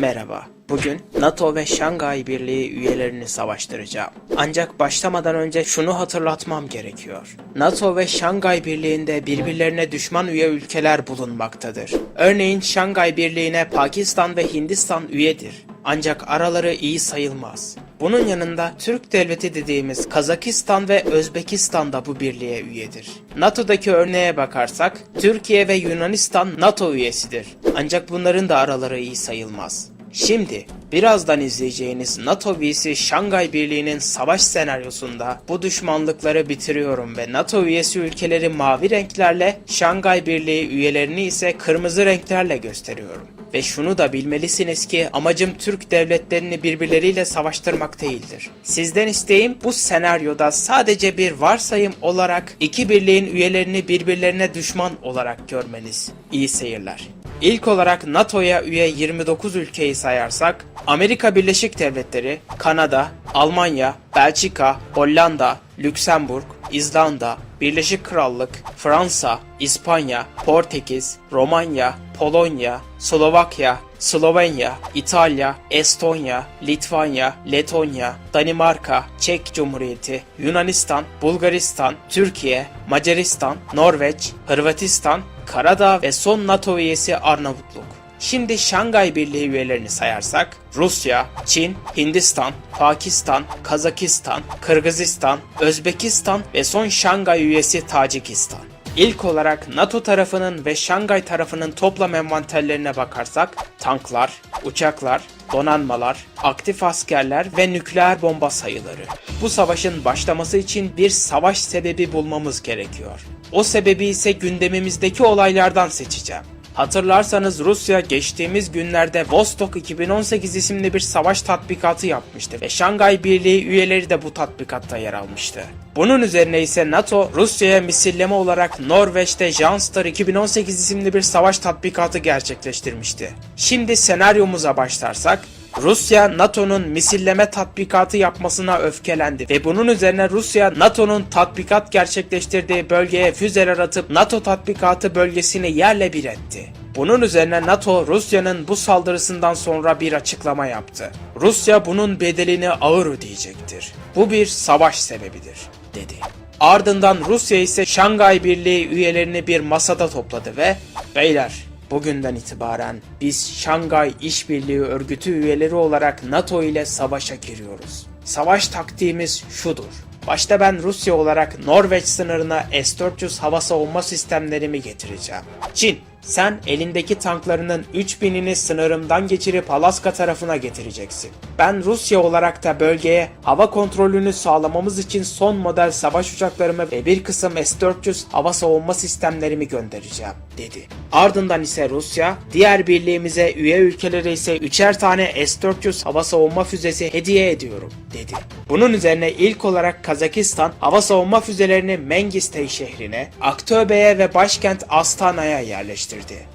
Merhaba. Bugün NATO ve Şangay Birliği üyelerini savaştıracağım. Ancak başlamadan önce şunu hatırlatmam gerekiyor. NATO ve Şangay Birliği'nde birbirlerine düşman üye ülkeler bulunmaktadır. Örneğin Şangay Birliği'ne Pakistan ve Hindistan üyedir. Ancak araları iyi sayılmaz. Bunun yanında Türk devleti dediğimiz Kazakistan ve Özbekistan da bu birliğe üyedir. NATO'daki örneğe bakarsak Türkiye ve Yunanistan NATO üyesidir. Ancak bunların da araları iyi sayılmaz. Şimdi birazdan izleyeceğiniz NATO vs Şangay Birliği'nin savaş senaryosunda bu düşmanlıkları bitiriyorum ve NATO üyesi ülkeleri mavi renklerle Şangay Birliği üyelerini ise kırmızı renklerle gösteriyorum. Ve şunu da bilmelisiniz ki amacım Türk devletlerini birbirleriyle savaştırmak değildir. Sizden isteğim bu senaryoda sadece bir varsayım olarak iki birliğin üyelerini birbirlerine düşman olarak görmeniz. İyi seyirler. İlk olarak NATO'ya üye 29 ülkeyi sayarsak Amerika Birleşik Devletleri, Kanada, Almanya, Belçika, Hollanda, Lüksemburg, İzlanda, Birleşik Krallık, Fransa, İspanya, Portekiz, Romanya, Polonya, Slovakya, Slovenya, İtalya, Estonya, Litvanya, Letonya, Danimarka, Çek Cumhuriyeti, Yunanistan, Bulgaristan, Türkiye, Macaristan, Norveç, Hırvatistan, Karadağ ve son NATO üyesi Arnavutluk. Şimdi Şangay Birliği üyelerini sayarsak Rusya, Çin, Hindistan, Pakistan, Kazakistan, Kırgızistan, Özbekistan ve son Şangay üyesi Tacikistan. İlk olarak NATO tarafının ve Şangay tarafının toplam envanterlerine bakarsak tanklar, uçaklar, donanmalar, aktif askerler ve nükleer bomba sayıları. Bu savaşın başlaması için bir savaş sebebi bulmamız gerekiyor. O sebebi ise gündemimizdeki olaylardan seçeceğim. Hatırlarsanız Rusya geçtiğimiz günlerde Vostok 2018 isimli bir savaş tatbikatı yapmıştı ve Şangay Birliği üyeleri de bu tatbikatta yer almıştı. Bunun üzerine ise NATO Rusya'ya misilleme olarak Norveç'te Janstar 2018 isimli bir savaş tatbikatı gerçekleştirmişti. Şimdi senaryomuza başlarsak Rusya NATO'nun misilleme tatbikatı yapmasına öfkelendi ve bunun üzerine Rusya NATO'nun tatbikat gerçekleştirdiği bölgeye füzeler atıp NATO tatbikatı bölgesini yerle bir etti. Bunun üzerine NATO Rusya'nın bu saldırısından sonra bir açıklama yaptı. Rusya bunun bedelini ağır ödeyecektir. Bu bir savaş sebebidir dedi. Ardından Rusya ise Şangay Birliği üyelerini bir masada topladı ve beyler Bugünden itibaren biz Şangay İşbirliği Örgütü üyeleri olarak NATO ile savaşa giriyoruz. Savaş taktiğimiz şudur. Başta ben Rusya olarak Norveç sınırına S-400 hava savunma sistemlerimi getireceğim. Çin, sen elindeki tanklarının 3000'ini sınırımdan geçirip Alaska tarafına getireceksin. Ben Rusya olarak da bölgeye hava kontrolünü sağlamamız için son model savaş uçaklarımı ve bir kısım S-400 hava savunma sistemlerimi göndereceğim, dedi. Ardından ise Rusya, diğer birliğimize üye ülkelere ise üçer tane S-400 hava savunma füzesi hediye ediyorum, dedi. Bunun üzerine ilk olarak Kazakistan hava savunma füzelerini Mengistey şehrine, Aktöbe'ye ve başkent Astana'ya yerleştirdi.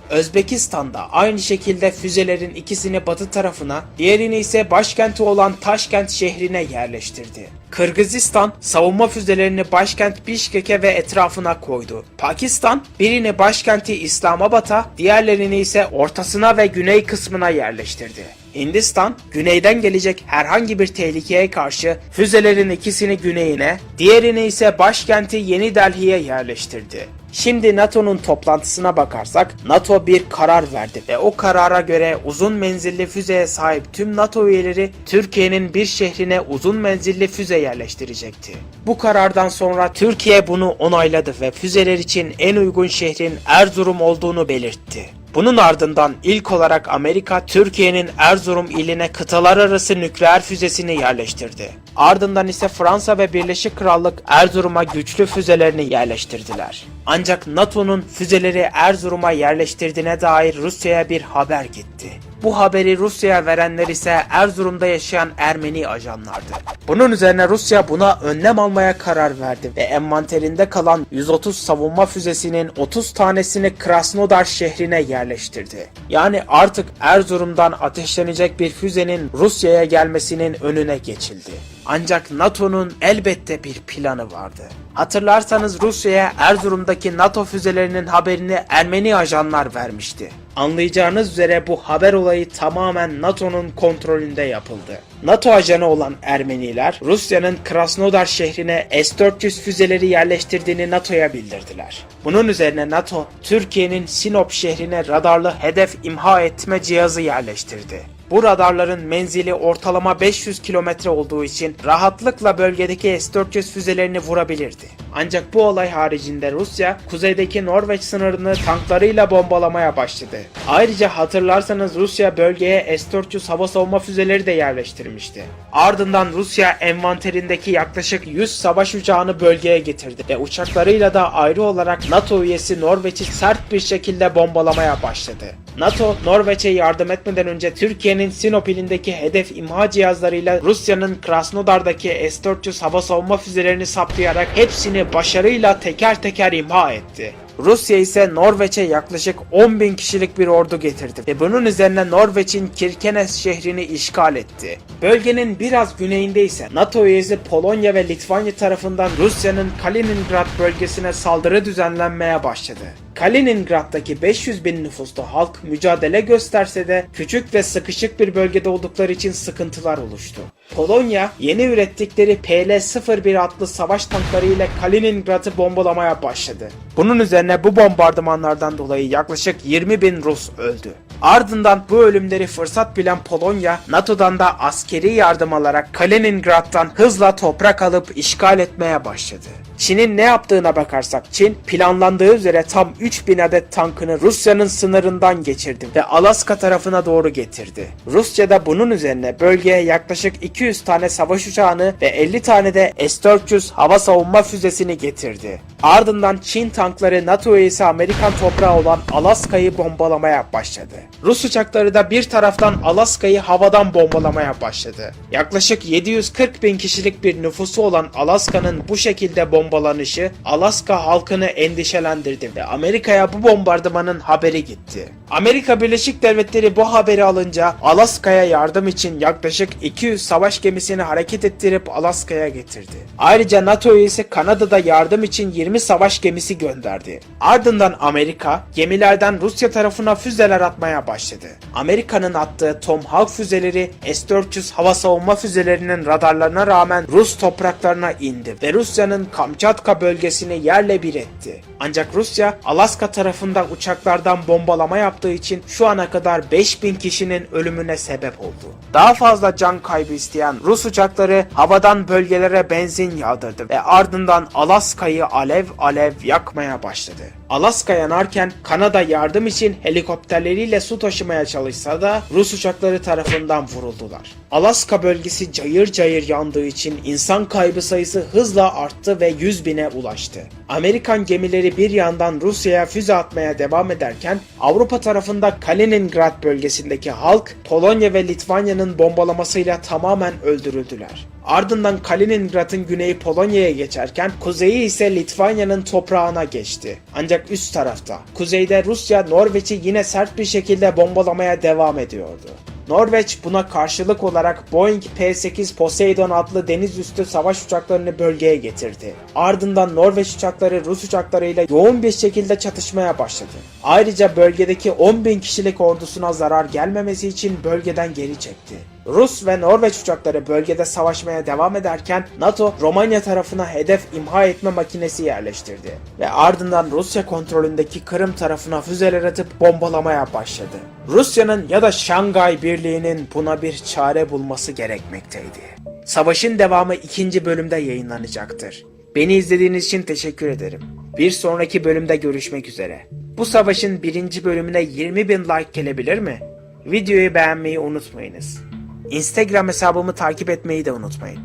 Özbekistan'da aynı şekilde füzelerin ikisini batı tarafına, diğerini ise başkenti olan Taşkent şehrine yerleştirdi. Kırgızistan savunma füzelerini başkent Bişkek'e ve etrafına koydu. Pakistan birini başkenti İslamabad'a, diğerlerini ise ortasına ve güney kısmına yerleştirdi. Hindistan, güneyden gelecek herhangi bir tehlikeye karşı füzelerin ikisini güneyine, diğerini ise başkenti Yeni Delhi'ye yerleştirdi. Şimdi NATO'nun toplantısına bakarsak NATO bir karar verdi ve o karara göre uzun menzilli füzeye sahip tüm NATO üyeleri Türkiye'nin bir şehrine uzun menzilli füze yerleştirecekti. Bu karardan sonra Türkiye bunu onayladı ve füzeler için en uygun şehrin Erzurum olduğunu belirtti. Bunun ardından ilk olarak Amerika Türkiye'nin Erzurum iline kıtalar arası nükleer füzesini yerleştirdi. Ardından ise Fransa ve Birleşik Krallık Erzurum'a güçlü füzelerini yerleştirdiler. Ancak NATO'nun füzeleri Erzurum'a yerleştirdiğine dair Rusya'ya bir haber gitti. Bu haberi Rusya'ya verenler ise Erzurum'da yaşayan Ermeni ajanlardı. Bunun üzerine Rusya buna önlem almaya karar verdi ve envanterinde kalan 130 savunma füzesinin 30 tanesini Krasnodar şehrine yerleştirdi. Yani artık Erzurum'dan ateşlenecek bir füzenin Rusya'ya gelmesinin önüne geçildi. Ancak NATO'nun elbette bir planı vardı. Hatırlarsanız Rusya'ya Erzurum'daki NATO füzelerinin haberini Ermeni ajanlar vermişti. Anlayacağınız üzere bu haber olayı tamamen NATO'nun kontrolünde yapıldı. NATO ajanı olan Ermeniler Rusya'nın Krasnodar şehrine S-400 füzeleri yerleştirdiğini NATO'ya bildirdiler. Bunun üzerine NATO, Türkiye'nin Sinop şehrine radarlı hedef imha etme cihazı yerleştirdi. Bu radarların menzili ortalama 500 kilometre olduğu için rahatlıkla bölgedeki S-400 füzelerini vurabilirdi. Ancak bu olay haricinde Rusya kuzeydeki Norveç sınırını tanklarıyla bombalamaya başladı. Ayrıca hatırlarsanız Rusya bölgeye S-400 hava savunma füzeleri de yerleştirmişti. Ardından Rusya envanterindeki yaklaşık 100 savaş uçağını bölgeye getirdi ve uçaklarıyla da ayrı olarak NATO üyesi Norveç'i sert bir şekilde bombalamaya başladı. NATO, Norveç'e yardım etmeden önce Türkiye'nin Sinop ilindeki hedef imha cihazlarıyla Rusya'nın Krasnodar'daki S-400 hava savunma füzelerini saptayarak hepsini başarıyla teker teker imha etti. Rusya ise Norveç'e yaklaşık 10 bin kişilik bir ordu getirdi ve bunun üzerine Norveç'in Kirkenes şehrini işgal etti. Bölgenin biraz güneyinde ise NATO üyesi Polonya ve Litvanya tarafından Rusya'nın Kaliningrad bölgesine saldırı düzenlenmeye başladı. Kaliningrad'daki 500 bin nüfuslu halk mücadele gösterse de küçük ve sıkışık bir bölgede oldukları için sıkıntılar oluştu. Polonya yeni ürettikleri PL-01 adlı savaş tankları ile Kaliningrad'ı bombalamaya başladı. Bunun üzerine bu bombardımanlardan dolayı yaklaşık 20 bin Rus öldü. Ardından bu ölümleri fırsat bilen Polonya, NATO'dan da askeri yardım alarak Kaliningrad'dan hızla toprak alıp işgal etmeye başladı. Çin'in ne yaptığına bakarsak Çin planlandığı üzere tam 3000 adet tankını Rusya'nın sınırından geçirdi ve Alaska tarafına doğru getirdi. Rusya da bunun üzerine bölgeye yaklaşık 200 tane savaş uçağını ve 50 tane de S-400 hava savunma füzesini getirdi. Ardından Çin tankları NATO üyesi Amerikan toprağı olan Alaska'yı bombalamaya başladı. Rus uçakları da bir taraftan Alaska'yı havadan bombalamaya başladı. Yaklaşık 740 bin kişilik bir nüfusu olan Alaska'nın bu şekilde bombalanışı Alaska halkını endişelendirdi ve Amerika'ya bu bombardımanın haberi gitti. Amerika Birleşik Devletleri bu haberi alınca Alaska'ya yardım için yaklaşık 200 savaş gemisini hareket ettirip Alaska'ya getirdi. Ayrıca NATO üyesi Kanada'da yardım için 20 savaş gemisi gönderdi. Ardından Amerika gemilerden Rusya tarafına füzeler atmaya başladı. Amerika'nın attığı Tomahawk füzeleri S-400 hava savunma füzelerinin radarlarına rağmen Rus topraklarına indi ve Rusya'nın Kamçatka bölgesini yerle bir etti. Ancak Rusya Alaska tarafından uçaklardan bombalama yaptığı için şu ana kadar 5000 kişinin ölümüne sebep oldu. Daha fazla can kaybı isteyen Rus uçakları havadan bölgelere benzin yağdırdı ve ardından Alaska'yı alev alev yakmaya başladı. Alaska yanarken Kanada yardım için helikopterleriyle su taşımaya çalışsa da Rus uçakları tarafından vuruldular. Alaska bölgesi cayır cayır yandığı için insan kaybı sayısı hızla arttı ve 100 bine ulaştı. Amerikan gemileri bir yandan Rusya'ya füze atmaya devam ederken Avrupa tarafında Kaliningrad bölgesindeki halk Polonya ve Litvanya'nın bombalamasıyla tamamen öldürüldüler. Ardından Kaliningrad'ın güneyi Polonya'ya geçerken kuzeyi ise Litvanya'nın toprağına geçti. Ancak üst tarafta, kuzeyde Rusya Norveç'i yine sert bir şekilde bombalamaya devam ediyordu. Norveç buna karşılık olarak Boeing P-8 Poseidon adlı deniz üstü savaş uçaklarını bölgeye getirdi. Ardından Norveç uçakları Rus uçaklarıyla yoğun bir şekilde çatışmaya başladı. Ayrıca bölgedeki 10 bin kişilik ordusuna zarar gelmemesi için bölgeden geri çekti. Rus ve Norveç uçakları bölgede savaşmaya devam ederken NATO Romanya tarafına hedef imha etme makinesi yerleştirdi ve ardından Rusya kontrolündeki Kırım tarafına füzeler atıp bombalamaya başladı. Rusya'nın ya da Şangay Birliği'nin buna bir çare bulması gerekmekteydi. Savaşın devamı ikinci bölümde yayınlanacaktır. Beni izlediğiniz için teşekkür ederim. Bir sonraki bölümde görüşmek üzere. Bu savaşın birinci bölümüne 20 bin like gelebilir mi? Videoyu beğenmeyi unutmayınız. Instagram hesabımı takip etmeyi de unutmayın.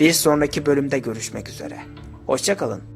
Bir sonraki bölümde görüşmek üzere. Hoşçakalın.